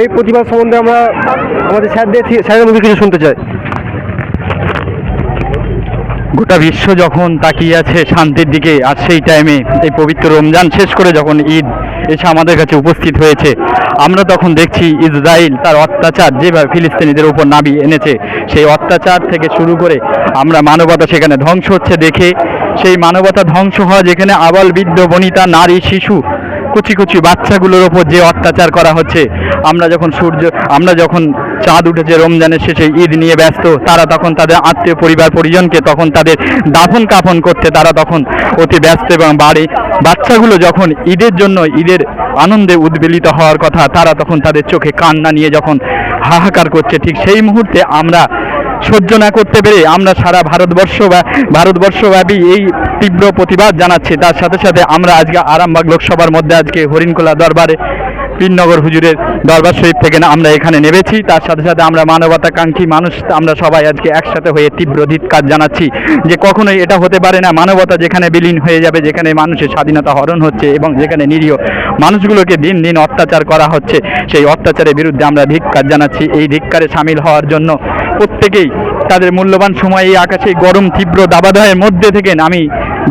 এই প্রতিবাদ সম্বন্ধে আমরা আমাদের স্যারদের স্যারের মুখে কিছু শুনতে চাই। গোটা বিশ্ব যখন তাকিয়ে আছে শান্তির দিকে আর সেই টাইমে এই পবিত্র রমজান শেষ করে যখন ঈদ এসে আমাদের কাছে উপস্থিত হয়েছে, আমরা তখন দেখছি ইসরায়েল তার অত্যাচার যেভাবে ফিলিস্তিনিদের উপর নাবি এনেছে, সেই অত্যাচার থেকে শুরু করে আমরা মানবতা সেখানে ধ্বংস হচ্ছে দেখে, সেই মানবতা ধ্বংস হওয়া যেখানে আবাল বৃদ্ধ, বনিতা, নারী, শিশু কুচি কুচি বাচ্চাগুলোর ওপর যে অত্যাচার করা হচ্ছে, আমরা যখন সূর্য, আমরা যখন চাঁদ উঠেছে রমজানের শেষে ঈদ নিয়ে ব্যস্ত, তারা তখন তাদের আত্মীয় পরিবার পরিজনকে তখন তাদের দাফন কাফন করতে, তারা তখন অতি ব্যস্ত এবং বাড়ি, বাচ্চাগুলো যখন ঈদের জন্য ঈদের আনন্দে উদ্বেলিত হওয়ার কথা, তারা তখন তাদের চোখে কান্না নিয়ে যখন হাহাকার করছে, ঠিক সেই মুহূর্তে আমরা সহ্য না করতে পেরে আমরা সারা ভারতবর্ষ বা ভারতবর্ষব্যাপী এই তীব্র প্রতিবাদ জানাচ্ছি। তার সাথে সাথে আমরা আজকে আরামবাগ লোকসভার মধ্যে আজকে হরিণকোলা দরবারে পীরনগর হুজুরের দরবার শরীফ থেকে না আমরা এখানে নেমেছি। তার সাথে সাথে আমরা মানবতাকাঙ্ক্ষী মানুষ, আমরা সবাই আজকে একসাথে হয়ে তীব্র ধিৎকার জানাচ্ছি যে কখনোই এটা হতে পারে না। মানবতা যেখানে বিলীন হয়ে যাবে, যেখানে মানুষের স্বাধীনতা হরণ হচ্ছে এবং যেখানে নিরীহ মানুষগুলোকে দিন দিন অত্যাচার করা হচ্ছে, সেই অত্যাচারের বিরুদ্ধে আমরা ধিক্কার জানাচ্ছি। এই ধিক্কারে সামিল হওয়ার জন্য প্রত্যেকেই তাদের মূল্যবান সময় এই আকাশে গরম, তীব্র দাবাদহের মধ্যে থেকে আমি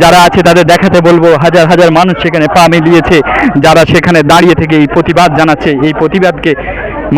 যারা আছে তাদের দেখাতে বলব, হাজার হাজার মানুষ সেখানে পা মিলিয়েছে। যারা সেখানে দাঁড়িয়ে থেকে এই প্রতিবাদ জানাচ্ছে, এই প্রতিবাদকে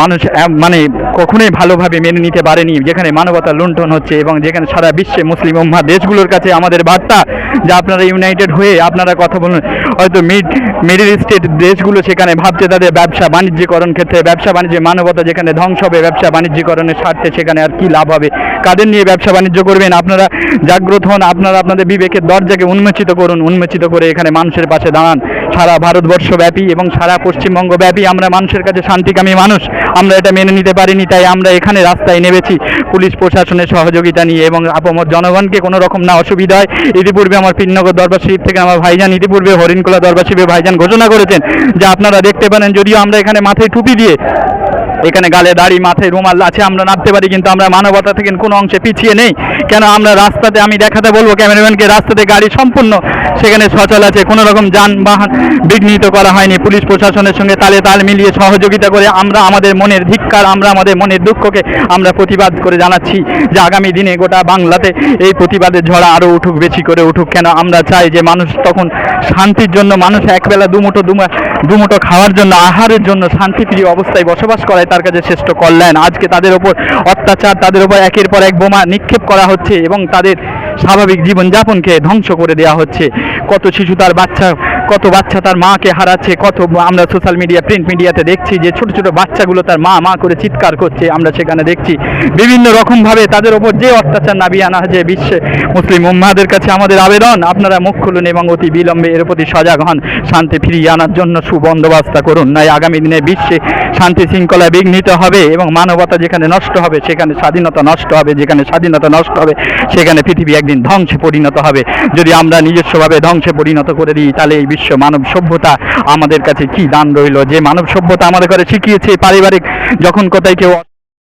মানুষ মানে কখনোই ভালোভাবে মেনে নিতে পারেনি। যেখানে মানবতা লুণ্ঠন হচ্ছে এবং যেখানে সারা বিশ্বে মুসলিম উম্মা দেশগুলোর কাছে আমাদের বার্তা। যে আপনারা ইউনাইটেড হয়ে আপনারা কথা বলুন হয়তো মিড মিডিল স্টেট দেশগুলো সেখানে ভাবছে তাদের ব্যবসা বাণিজ্যকরণ ক্ষেত্রে, ব্যবসা বাণিজ্যে মানবতা যেখানে ধ্বংস হবে, ব্যবসা বাণিজ্যকরণের স্বার্থে সেখানে আর কি লাভ হবে? কাদের নিয়ে ব্যবসা বাণিজ্য করবেন? আপনারা জাগ্রত হন, আপনারা আপনাদের বিবেকের দরজাকে উন্মোচিত করুন, উন্মোচিত করে এখানে মানুষের পাশে দাঁড়ান। সারা ভারতবর্ষ ব্যাপী এবং সারা পশ্চিমবঙ্গ ব্যাপী আমরা মানুষের কাছে শান্তিকামী মানুষ। আমরা এটা মেনে নিতে পারিনি, তাই আমরা এখানে রাস্তায় নেমেছি। পুলিশ প্রশাসনের সহযোগিতা নিয়ে এবং আপমর জনগণকে কোনো রকম না অসুবিধা হয়। ইতিপূর্বে আমার পিননগর দরবার শরীফ থেকে আমার ভাইজান, ইতিপূর্বে হরিণকোলা দরবার শরীফে ভাইজান ঘোষণা করেছেন যে আপনারা দেখতে পারেন, যদিও আমরা এখানে মাথায় টুপি দিয়ে এখানে গালে দাড়ি, মাথায় রুমাল আছে, আমরা নামতে পারি, কিন্তু আমরা মানবতা থেকে কোনো অংশে পিছিয়ে নেই। কেন আমরা রাস্তাতে, আমি দেখাতে বলব ক্যামেরাম্যানকে, রাস্তাতে গাড়ি সম্পূর্ণ সেখানে সচল আছে, কোনো রকম যানবাহন বিঘ্নিত করা হয়নি। পুলিশ প্রশাসনের সঙ্গে তালে তাল মিলিয়ে সহযোগিতা করে আমরা আমাদের মনের ধিক্কার, আমরা আমাদের মনের দুঃখকে আমরা প্রতিবাদ করে জানাচ্ছি যে আগামী দিনে গোটা বাংলাতে এই প্রতিবাদের ঝড় আরও উঠুক, বেশি করে উঠুক। কেন আমরা চাই যে মানুষ তখন শান্তির জন্য, মানুষ একবেলা দুমুঠো দুমা- দুমুঠো খাওয়ার জন্য, আহারের জন্য শান্তিপ্রিয় অবস্থায় বসবাস করায়। তার কাছে শ্রেষ্ঠ কল্যাণ। আজকে তাদের ওপর অত্যাচার, তাদের ওপর একের পর এক বোমা নিক্ষেপ করা হচ্ছে এবং তাদের স্বাভাবিক জীবনযাপনকে ধ্বংস করে দেওয়া হচ্ছে। কত শিশু তার বাচ্চা, কত বাচ্চা তার মাকে হারাচ্ছে, কত আমরা সোশ্যাল মিডিয়া, প্রিন্ট মিডিয়াতে দেখছি যে ছোট ছোট বাচ্চাগুলো তার মা মা করে চিৎকার করছে, আমরা সেখানে দেখছি। বিভিন্ন রকমভাবে তাদের ওপর যে অত্যাচার নামিয়ে আনা হয়েছে, বিশ্বে মুসলিম উম্মাদের কাছে আমাদের আবেদন। আপনারা মুখ খুলুন এবং অতি বিলম্বে এর প্রতি সজাগ হন। শান্তি ফিরিয়ে আনার জন্য সুবন্দোবস্ত করুন। নাই আগামী দিনে বিশ্বে শান্তি শৃঙ্খলা বিঘ্নিত হবে এবং মানবতা যেখানে নষ্ট হবে, সেখানে স্বাধীনতা নষ্ট হবে, যেখানে স্বাধীনতা নষ্ট হবে, সেখানে পৃথিবী একদিন ধ্বংসে পরিণত হবে। যদি আমরা নিজস্বভাবে ধ্বংসে পরিণত করে দিই, তাহলে এই বিশ্ব মানব সভ্যতা আমাদের কাছে কি দান রইল? যে মানব সভ্যতা আমাদের কাছে শিখিয়েছে পারিবারিক, যখন কোথায় কেউ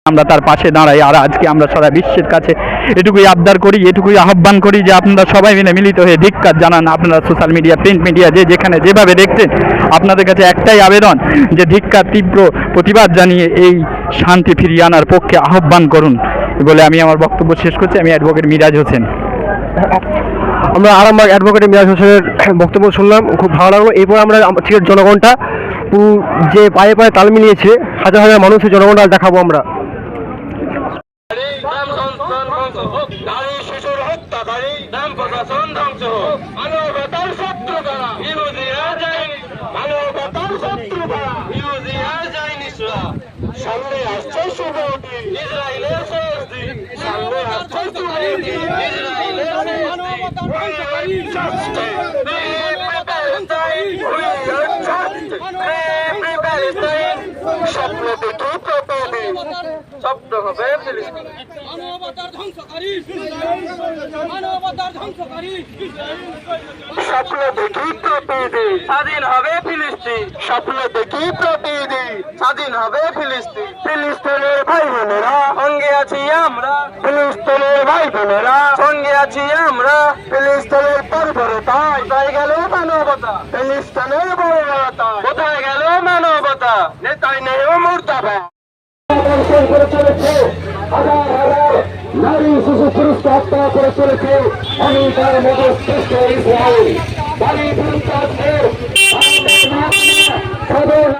আমরা তার পাশে দাঁড়াই আর আজকে আমরা সারা বিশ্বের কাছে এটুকুই আবদার করি, এটুকুই আহ্বান করি যে আপনারা সবাই মিলে মিলিত হয়ে ধিক্কার জানান। আপনারা সোশ্যাল মিডিয়া প্রিন্ট মিডিয়া যে যেখানে যেভাবে দেখছেন, আপনাদের কাছে একটাই আবেদন যে ধিক্কার, তীব্র প্রতিবাদ জানিয়ে এই শান্তি ফিরিয়ে আনার পক্ষে আহ্বান করুন বলে আমি আমার বক্তব্য শেষ করছি। আমি অ্যাডভোকেট মিরাজ হোসেন। আমরা আরামবাগ অ্যাডভোকেট মিরাজ হোসেনের বক্তব্য শুনলাম, খুব ভালো লাগল। এরপর আমরা আম- ঠিক জনগণটা যে পায়ে পায়ে তাল মিলিয়েছে, হাজার হাজার মানুষের জনগণটা দেখাবো আমরা নাম সংস্থান ধ্বংস হোক নারী শিশুর হত্যাকারী নাম প্রশাসন ধ্বংস হোক। মানবতার শত্রু কারা ইউজিয়া যায়নি মানবতার শত্রু কারা ইউজিয়া যায়নি সামনে আসছে শুভ দিন ইসরায়েলের শেষ দিন সামনে আসছে শুভ দিন ইসরায়েলের শেষ দিন স্বপ্ন হবে ফিলিস্তিন। স্বপ্ন দেখি প্রতিদিন স্বাধীন হবে ফিলিস্তিন। স্বপ্ন দেখি প্রতিদিন স্বাধীন হবে ফিলিস্তিন। ফিলিস্তিনের ভাই বোনেরা সঙ্গে আছি আমরা। ফিলিস্তিনের ভাই বোনেরা সঙ্গে আছি আমরা। ফিলিস্তিনের বর্বরতা কোথায় গেল মানবতা? ফিলিস্তিনের বর্বরতা কোথায় গেল মানবতা? নেতাই নেই ও মুর্দাবাদ নারী শিশু পুরুষকে হত্যা করে চলেছে আমি তার মতো শ্রেষ্ঠ ইসরায়েল বাড়ি সদর